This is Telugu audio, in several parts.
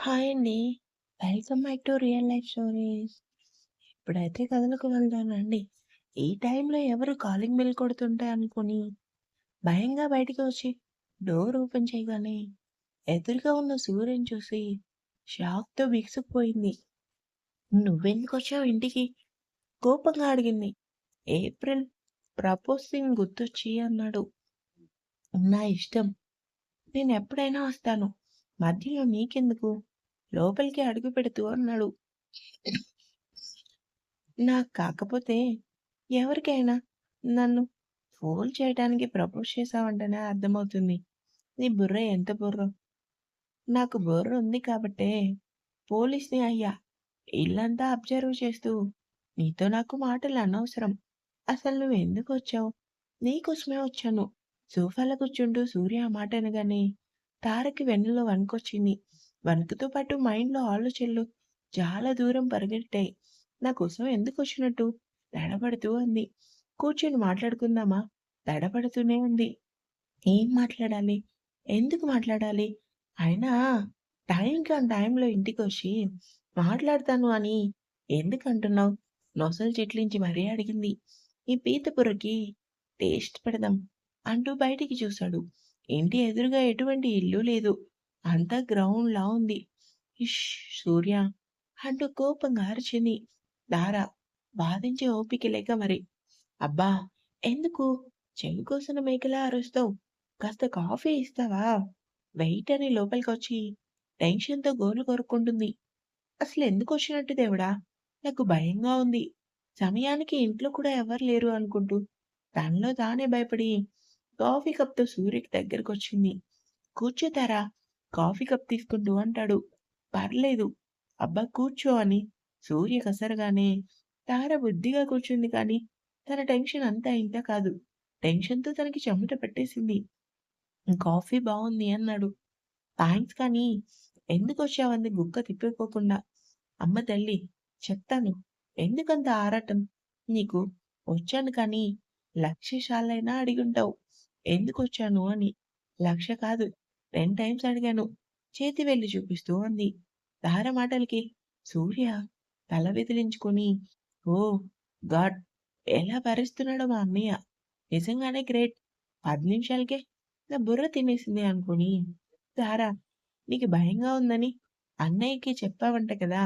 హాయ్ అండి. Welcome back to real life stories. ఇప్పుడైతే కథలకు వెళ్తానండి. ఈ టైంలో ఎవరు కాలింగ్ బిల్ కొడుతుంటే అనుకుని భయంగా బయటికి వచ్చి డోర్ ఓపెన్ చేయగానే ఎదురుగా ఉన్న సూర్యుని చూసి షాక్‌తో బిగుసుకుపోయింది. "నువ్వెందుకొచ్చావు ఇంటికి?" కోపంగా అడిగింది. ఏప్రిల్ ప్రపోజింగ్ గుర్తొచ్చి అన్నాడు. "నా ఇష్టం. నేను ఎప్పుడైనా వస్తాను. మధ్యలో నీకెందుకు?" లోపలికి అడుగు పెడుతూ అన్నాడు. నాకు కాకపోతే ఎవరికైనా నన్ను ఫోన్ చేయటానికి ప్రపోజ్ చేశావంటేనే అర్థమవుతుంది. నీ బుర్ర ఎంత బుర్రో. నాకు బుర్ర ఉంది కాబట్టే పోలీస్‌ని అయ్యా. ఇల్లంతా అబ్జర్వ్ చేస్తూ నీతో నాకు మాటలు అనవసరం. అసలు నువ్వెందుకొచ్చావు? నీకోసమే వచ్చాను. సోఫాలో కూర్చుంటూ సూర్య మాట అనగానే తారకి వెన్నులో వణుకొచ్చింది. వణుకుతో పాటు మైండ్‌లో ఆలోచనలు చాలా దూరం పరిగెట్టాయి. నా కోసం ఎందుకొచ్చినట్టు? తడబడుతూ అంది. కూర్చొని మాట్లాడుకుందామా? తడబడుతూనే ఉంది. ఏం మాట్లాడాలి? ఎందుకు మాట్లాడాలి? అయినా టైంకి ఆ టైంలో ఇంటికొచ్చి మాట్లాడతాను అని ఎందుకు అంటున్నావు నొసలు చిట్లించి మరీ అడిగింది. ఈ పీత టేస్ట్ పెడదాం అంటూ బయటికి చూశాడు. ఇంటి ఎదురుగా ఎటువంటి ఇల్లు లేదు. అంతా గ్రౌండ్‌లా ఉంది. ఇష్ సూర్య అంటూ కోపంగా అరిచింది. దారా వాదించే ఓపిక లేక మరి. అబ్బా! ఎందుకు చెవి కోసిన మేకలా అరుస్తావు? కాస్త కాఫీ ఇస్తావా? వెయిట్ అని లోపలికొచ్చి టెన్షన్‌తో గోర్లు కొరుక్కుంటుంది. వచ్చినట్టు దేవుడా? నాకు భయంగా ఉంది. సమయానికి ఇంట్లో కూడా ఎవరు లేరు అనుకుంటూ తనలో తానే భయపడి కాఫీ కప్‌తో సూర్యకి దగ్గరకొచ్చింది. వచ్చింది కూర్చోతారా కాఫీ కప్ తీసుకుంటూ అంటాడు. పర్లేదు. అబ్బా కూర్చో అని సూర్య కసరగానే తార బుద్ధిగా కూర్చుంది కానీ తన టెన్షన్ అంతా ఇంత కాదు. టెన్షన్‌తో తనకి చెమట పట్టేసింది. కాఫీ బాగుంది అన్నాడు. థ్యాంక్స్ కానీ ఎందుకు వచ్చావంది గుక్క తిప్పిపోకుండా అమ్మ తల్లి చెప్తాను. ఎందుకంత ఆరాటం? నీకు వచ్చాను కానీ లక్ష సార్లైనా ఎందుకు ఎందుకొచ్చాను అని. లక్ష కాదు 10 టైమ్స్ అడిగాను. చేతి వెళ్ళి చూపిస్తూ అంది. తార మాటలకి సూర్య తల విదిలించుకొని ఓ గాడ్! ఎలా భరిస్తున్నాడో మా అన్నయ్య. నిజంగానే గ్రేట్. పది నిమిషాలకే నా బుర్ర తినేసింది అనుకుని దారా నీకు భయంగా ఉందని అన్నయ్యకి చెప్పావంట కదా!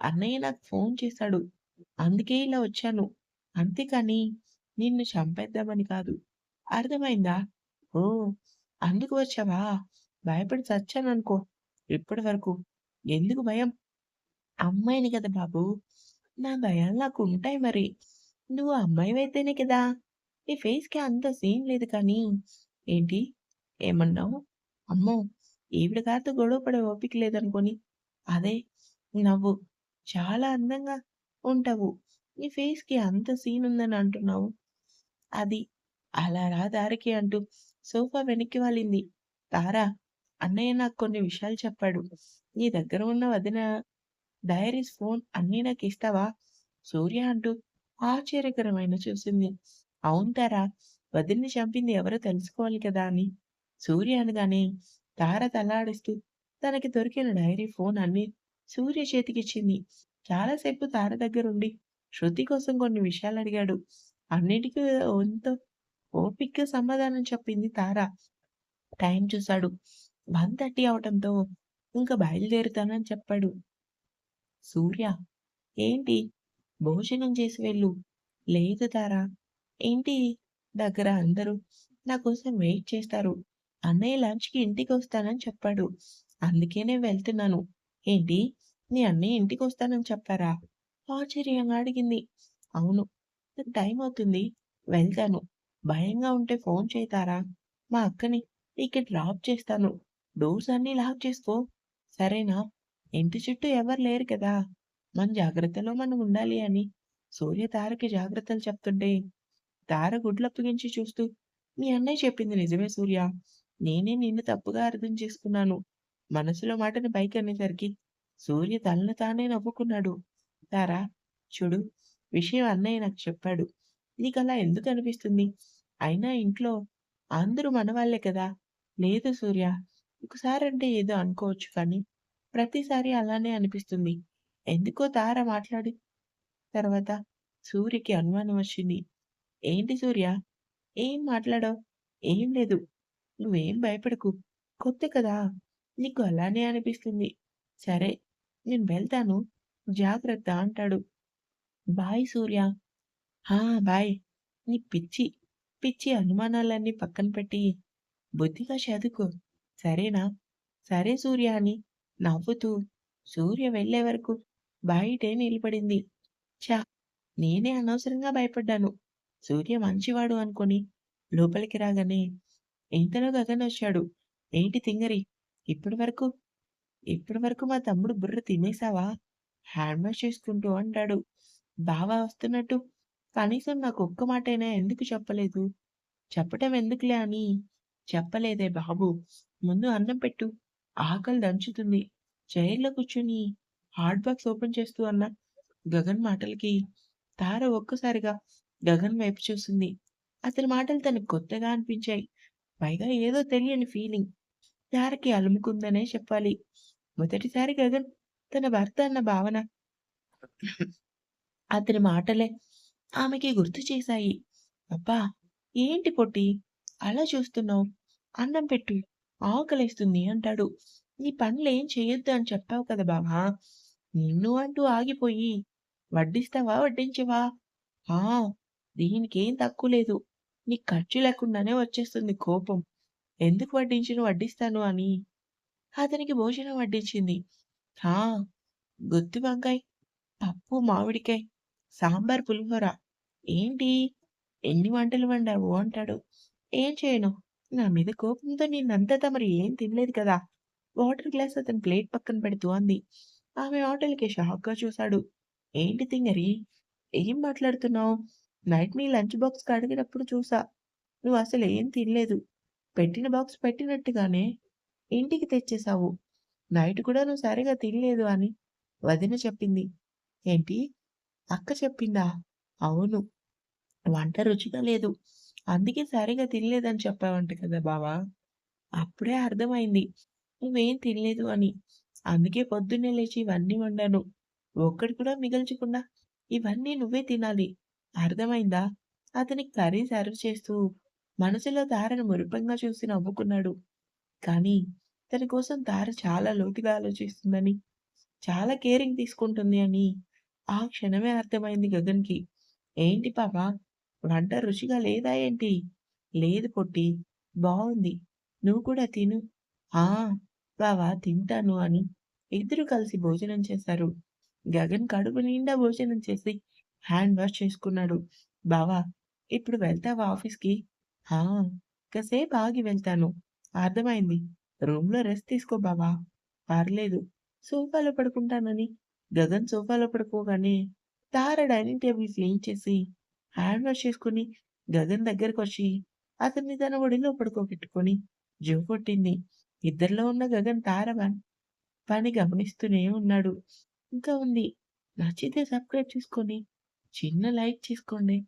అన్నయ్య నాకు ఫోన్ చేశాడు. అందుకే ఇలా వచ్చాను. అంతేకాని నిన్ను చంపేద్దామని కాదు. అర్థమైందా? ఓ అందుకు వచ్చావా? భయపడి చచ్చాననుకో ఇప్పటి వరకు. ఎందుకు భయం? అమ్మాయిని కదా బాబూ! నా భయాలు నాకుంటాయి మరి. నువ్వు అమ్మాయివైతేనే కదా! నీ ఫేస్‌కి అంత సీన్ లేదు కానీ ఏంటి? ఏమన్నావు? అమ్మో! ఈవిడ కాదు గొడవ పడే ఓపిక లేదనుకొని అదే నవ్వు. చాలా అందంగా ఉంటావు. నీ ఫేస్‌కి అంత సీన్ ఉందని అంటున్నావు. అది. అలా రా దారికి అంటూ సోఫా వెనక్కి వాలింది. తార అన్నయ్య నాకు కొన్ని విషయాలు చెప్పాడు. నీ దగ్గర ఉన్న వదిన డైరీస్, ఫోన్ అన్నీ నాకు ఇస్తావా సూర్య అంటూ ఆశ్చర్యకరమైన చూసింది. అవును తారా వదిన్ని చంపింది ఎవరో తెలుసుకోవాలి కదా అని. సూర్య అనగానే తార తలాడిస్తూ తనకి దొరికిన డైరీ, ఫోన్ అన్ని సూర్య చేతికిచ్చింది. చాలాసేపు తార దగ్గరుండి శృతి కోసం కొన్ని విషయాలు అడిగాడు అన్నిటికీ ఎంతో ఓపిక్గా సమాధానం చెప్పింది తార. టైం చూశాడు. 1:30 అవటంతో ఇంక బయలుదేరుతానని చెప్పాడు. సూర్య ఏంటి? భోజనం చేసి వెళ్ళు. లేదు తారా. ఏంటి దగ్గర అందరూ నా కోసం వెయిట్ చేస్తారు. అన్నయ్య లంచ్‌కి ఇంటికి వస్తానని చెప్పాడు. అందుకే నేను వెళ్తున్నాను. ఏంటి? నీ అన్నయ్య ఇంటికి వస్తానని చెప్పారా? ఆశ్చర్యంగా అడిగింది. అవును. టైం అవుతుంది. వెళ్తాను. భయంగా ఉంటే ఫోన్ చేతారా మా అక్కని ఇక్కడ డ్రాప్ చేస్తాను. డోర్స్ అన్నీ లాక్ చేసుకో. సరేనా? ఇంటి చుట్టూ ఎవరు లేరు కదా! మన జాగ్రత్తలో మనం ఉండాలి అని సూర్య తారకి జాగ్రత్తలు చెప్తుంటే తార గుడ్లప్పగించి చూస్తూ మీ అన్నయ్య చెప్పింది నిజమే సూర్య. నేనే నిన్ను తప్పుగా అర్థం చేసుకున్నాను. మనసులో మాటని పైకనేసరికి సూర్య తలను తానే నవ్వుకున్నాడు. తారా చూడు విషయం అన్నయ్య నాకు చెప్పాడు. నీకలా ఎందుకనిపిస్తుంది? అయినా ఇంట్లో అందరూ మనవాళ్ళే కదా! లేదు సూర్య. ఒకసారంటే ఏదో అనుకోవచ్చు కానీ ప్రతిసారి అలానే అనిపిస్తుంది. ఎందుకో తార మాట్లాడి తర్వాత సూర్యకి అనుమానం వచ్చింది. ఏంటి సూర్య? ఏం మాట్లాడో ఏం లేదు. నువ్వేం భయపడకు. కొత్త కదా! నీకు అలానే అనిపిస్తుంది. సరే నేను వెళ్తాను. జాగ్రత్త అంటాడు. బాయ్ సూర్య. హా బాయ్. నీ పిచ్చి, పిచ్చి అనుమానాలన్నీ పక్కన పెట్టి బుద్ధిగా చదువుకో. సరేనా? సరే సూర్య అని నవ్వుతూ సూర్య వెళ్ళే వరకు బయటే నిలబడింది. చా నేనే అనవసరంగా భయపడ్డాను. సూర్య మంచివాడు అనుకొని లోపలికి రాగానే ఇంతలో గగన్ వచ్చాడు. ఏంటి తింగరి? ఇప్పటి వరకు ఇప్పటి వరకు మా తమ్ముడు బుర్ర తినేసావా? హ్యాండ్ వాష్ చేసుకుంటూ అంటాడు. బావా వస్తున్నట్టు కనీసం నాకు ఒక్క మాటైనా ఎందుకు చెప్పలేదు? చెప్పటం ఎందుకులే అని చెప్పలేదే బాబు. ముందు అన్నం పెట్టు. ఆకలి దంచుతుంది. చైర్‌లో కూర్చొని హార్డ్ బాక్స్ ఓపెన్ చేస్తూ అన్న గగన్ మాటలకి తార ఒక్కసారిగా గగన్ వైపు చూసింది. అతని మాటలు తనకు కొత్తగా అనిపించాయి. పైగా ఏదో తెలియని ఫీలింగ్. తారకి అలుముకుందనే చెప్పాలి. మొదటిసారి గగన్ తన భర్త అన్న భావన అతని మాటలే ఆమెకి గుర్తు చేశాయి. అబ్బా! ఏంటి పొట్టి అలా చూస్తున్నావు? అన్నం పెట్టు. ఆకలేస్తుంది అంటాడు. నీ పనులేం చేయొద్దు అని చెప్పావు కదా బావా! నిన్ను అంటూ ఆగిపోయి వడ్డిస్తావా? వడ్డించవా? ఆ! దీనికేం తక్కువ లేదు. నీ ఖర్చు లేకుండానే వచ్చేస్తుంది కోపం. ఎందుకు వడ్డించను వడ్డిస్తాను అని అతనికి భోజనం వడ్డించింది. హా గుత్తి వంకాయ, పప్పు, మామిడికాయ, సాంబార్, పులిహోర. ఏంటి? ఎన్ని వంటలు వండావు? అంటాడు. ఏం చేయను. నా మీద కోపంతో నిన్నంతా తమరు ఏం తినలేదు కదా! వాటర్ గ్లాస్ అతని ప్లేట్ పక్కన పెడుతూ అంది. ఆమె హోటల్కి షాక్‌గా చూశాడు. ఏంటి తింగరి? ఏం మాట్లాడుతున్నావు? నైట్ నీ లంచ్ బాక్స్ కడిగినప్పుడు చూసా. నువ్వు అసలు ఏం తినలేదు. పెట్టిన బాక్స్ పెట్టినట్టుగానే ఇంటికి తెచ్చేసావు. నైట్ కూడా నువ్వు సరిగా తినలేదు అని వదిన చెప్పింది. ఏంటి? అక్క చెప్పిందా? అవును. వంట రుచిగా లేదు. అందుకే సరిగ్గా తినలేదని చెప్పావంట కదా బావా! అప్పుడే అర్థమైంది. నువ్వేం తినలేదు అని. అందుకే పొద్దున్నే లేచి ఇవన్నీ వండాను. ఒక్కడి కూడా మిగల్చకుండా ఇవన్నీ నువ్వే తినాలి. అర్థమైందా? అతని కర్రీ సర్వ్ చేస్తూ మనసులో దారను మురిపెంగా చూసి నవ్వుకున్నాడు. కానీ తన కోసం దార చాలా లోతుగా ఆలోచిస్తుందని, చాలా కేరింగ్ తీసుకుంటుంది అని ఆ క్షణమే అర్థమైంది గగన్‌కి. ఏంటి పాప వంట రుచిగా లేదా ఏంటి? లేదు పొట్టి. బాగుంది నువ్వు కూడా తిను. ఆ! బావా తింటాను అని ఇద్దరూ కలిసి భోజనం చేశారు. గగన్ కడుపు నిండా భోజనం చేసి హ్యాండ్ వాష్ చేసుకున్నాడు. బావా! ఇప్పుడు వెళ్తావా ఆఫీస్‌కి? హా కాసేపు ఆగి వెళ్తాను. అర్థమైంది. రూమ్‌లో రెస్ట్ తీసుకో బావా! పర్లేదు. సోఫాలో పడుకుంటానని గగన్ సోఫాలో పడుకోగానే తార డైనింగ్ టేబుల్ క్లీన్ చేసి హ్యాండ్ వాష్ చేసుకొని గగన్ దగ్గరకు వచ్చి అతన్ని తన ఒడిలో పడుకోబెట్టుకొని జో కొట్టింది. ఇద్దరిలో ఉన్న గగన్ తార పని పని గమనిస్తూనే ఉన్నాడు. ఇంకా ఉంది. నచ్చితే సబ్స్క్రైబ్ చేసుకొని చిన్న లైక్ చేసుకోండి.